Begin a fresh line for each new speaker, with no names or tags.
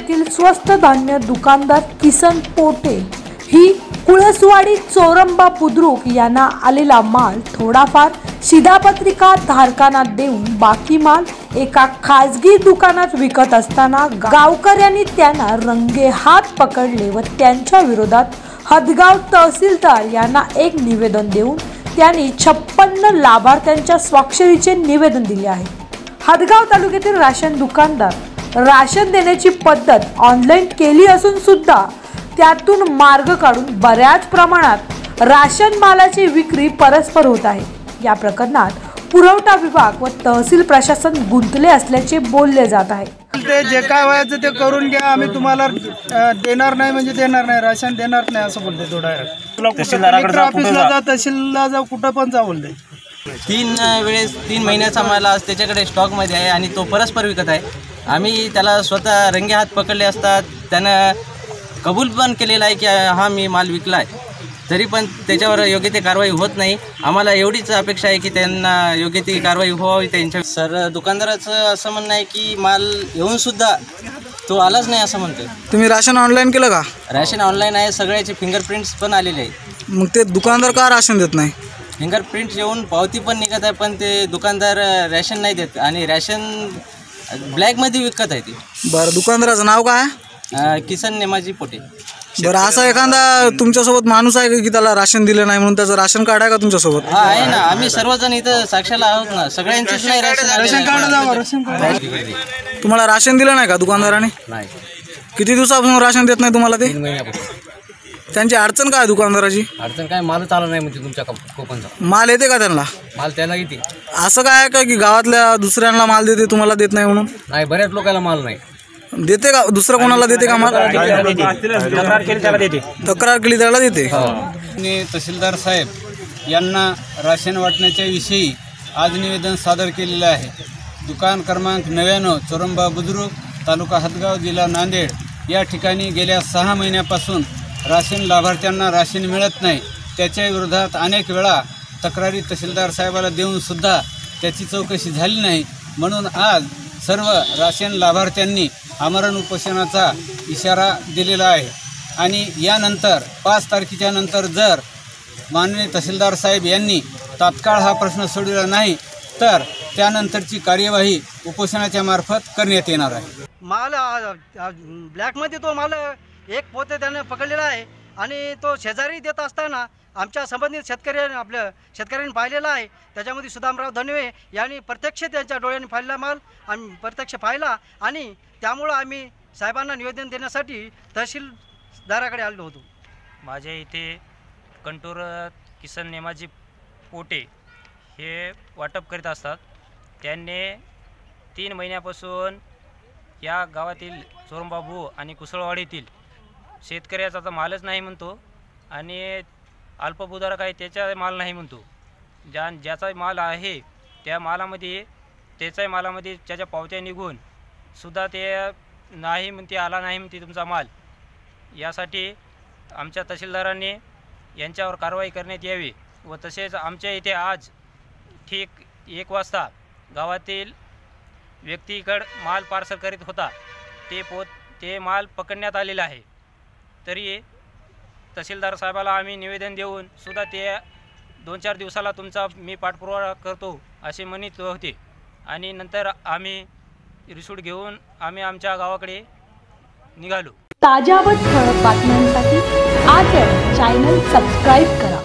स्वस्त धान्य दुकानदार किसन पोटे ही कुळसवाडी चोरंबा बुद्रुक यांना आलेला माल थोडाफार शिधापत्रिका धारकांना देऊन बाकी माल एका खाजगी दुकानात विकत असताना गावकऱ्यांनी त्यांना रंगे हात पकडले व त्यांच्या विरोधात हदगाव तहसीलदार यांना एक निवेदन देऊन त्यांनी छप्पन्न लाभार्थ्यांच्या स्वाक्षरीचे निवेदन दिले आहे. हदगाव तालुक्यातील राशन दुकानदार राशन देण्याची पद्धत ऑनलाईन केली असून सुद्धा त्यातून मार्ग काढून बऱ्याच प्रमाणात राशन मालाची विक्री परस्पर होत आहे. या प्रकरणात पुरवठा विभाग व तहसील प्रशासन गुंतले असल्याचे बोलले जात आहे.
ते जे काय व्हायचं ते करून घ्या. आम्ही तुम्हाला देणार नाही म्हणजे देणार नाही. राशन देणार नाही असं बोलते तो डायरेक्ट कलेक्टर ऑफिसला जा तहसीलला जा कुठं पण जा बोलते
तीन वेळेस तीन महिन्याचा माल आज त्याच्याकडे स्टॉकमध्ये आहे आणि तो परस्पर विकत आहे. आम्ही त्याला स्वतः रंगे हात पकडले असतात. त्यानं कबूल पण केलेला आहे की हा मी माल विकला आहे तरी पण त्याच्यावर योग्य ती कारवाई होत नाही. आम्हाला एवढीच अपेक्षा आहे की त्यांना योग्य ती कारवाई व्हावी त्यांच्या सर दुकानदाराचं असं म्हणणं आहे की माल येऊनसुद्धा तो आलाच नाही असं म्हणतो
तुम्ही राशन ऑनलाईन केलं का?
रॅशन ऑनलाईन आहे. सगळ्याचे फिंगरप्रिंट्स पण आलेले आहेत.
मग ते दुकानदार का राशन देत नाही?
फिंगरप्रिंट येऊन पावती पण निघत आहे पण ते दुकानदार रॅशन नाही देत. आणि रॅशन ब्लॅकमध्ये विकत आहे ते.
बरं दुकानदाराचं नाव काय?
अ, किसन नेमाजी पोटे.
बरं असा एखादा तुमच्यासोबत माणूस आहे का की त्याला राशन दिलं नाही म्हणून त्याचं राशन कार्ड आहे का तुमच्यासोबत?
हा आहे ना. आम्ही सर्वजण इथं साक्षाला आहोत ना. सगळ्यांचीच नाही रॅशन
कार्ड
तुम्हाला राशन दिलं नाही का दुकानदाराने?
नाही.
किती दिवसापासून राशन देत नाही तुम्हाला ते?
महिन्यापासून.
त्यांची अडचण काय दुकानदाराची?
अडचण काय मालच आला नाही म्हणजे तुमच्या कप- कोकणचा.
माल येते का त्यांना?
माल त्यांना किती
असं काय आहे का की गावातल्या दुसऱ्यांना माल देते तुम्हाला देत नाही म्हणून?
नाही बऱ्याच लोकांना माल नाही.
देते का? दुसरं कोणाला देते का माल? तक्रार केली त्याला देते.
आणि तहसीलदार साहेब यांना राशन वाटण्याच्या विषयी आज निवेदन सादर केलेलं आहे. दुकान क्रमांक नव्याण्णव चोरंबा बुद्रुक तालुका हदगाव जिल्हा नांदेड. या ठिकाणी गेल्या सहा महिन्यापासून राशन लाभार्थ्यांना राशन मिळत नाही त्याच्या विरोधात अनेक वेळा तक्रारी तहसीलदार साहेबाला देऊनसुद्धा त्याची चौकशी झाली नाही. म्हणून आज सर्व राशन लाभार्थ्यांनी आमरण उपोषणाचा इशारा दिलेला आहे. आणि यानंतर पाच तारखेच्या नंतर जर माननीय तहसीलदार साहेब यांनी तात्काळ हा प्रश्न सोडविला नाही तर त्यानंतरची कार्यवाही उपोषणाच्या मार्फत करण्यात येणार आहे.
माल ब्लॅकमध्ये तो माल एक पोते त्यानं पकडलेला आहे आणि तो शेजारी देत असताना आमच्या संबंधित शेतकऱ्याने आपल्या शेतकऱ्यांनी पाहिलेला आहे. त्याच्यामध्ये सुदामराव धनवे यांनी प्रत्यक्ष त्यांच्या डोळ्यांनी पाहिलेला माल आम्ही प्रत्यक्ष पाहिला आणि त्यामुळं आम्ही साहेबांना निवेदन देण्यासाठी तहसीलदाराकडे आलो होतो.
माझ्या इथे कंटोर किसन नेमाजी पोटे हे वाटप करीत असतात. त्यांनी तीन महिन्यापासून या गावातील चोरंबाबू आणि कुसळवाडीतील शेतकऱ्याचा तर मालच नाही म्हणतो आणि अल्पभूधारक आहे त्याचा माल नाही म्हणतो. ज्या ज्याचा माल आहे त्या मालामध्ये त्याचाही मालामध्ये त्याच्या पावत्या निघून सुद्धा ते नाही म्हणते आला नाही म्हणते तुमचा माल. यासाठी आमच्या तहसीलदारांनी यांच्यावर कारवाई करण्यात यावी व तसेच आमच्या इथे आज ठीक एक वाजता गावातील व्यक्तीकडं माल पार्सल करीत होता. ते पोत ते माल पकडण्यात आलेला आहे. तरी तहसीलदार साहेबाला आम्ही निवेदन देऊन सुद्धा ते दोन चार दिवसाला तुमचा मी पाठपुरावा करतो असे म्हणित होते. आणि नंतर आम्ही रिसूट घेऊन आम्ही आमच्या गावाकडे निघालो.
ताज्या व ठळक बातम्यांसाठी आज चॅनल सबस्क्राईब करा.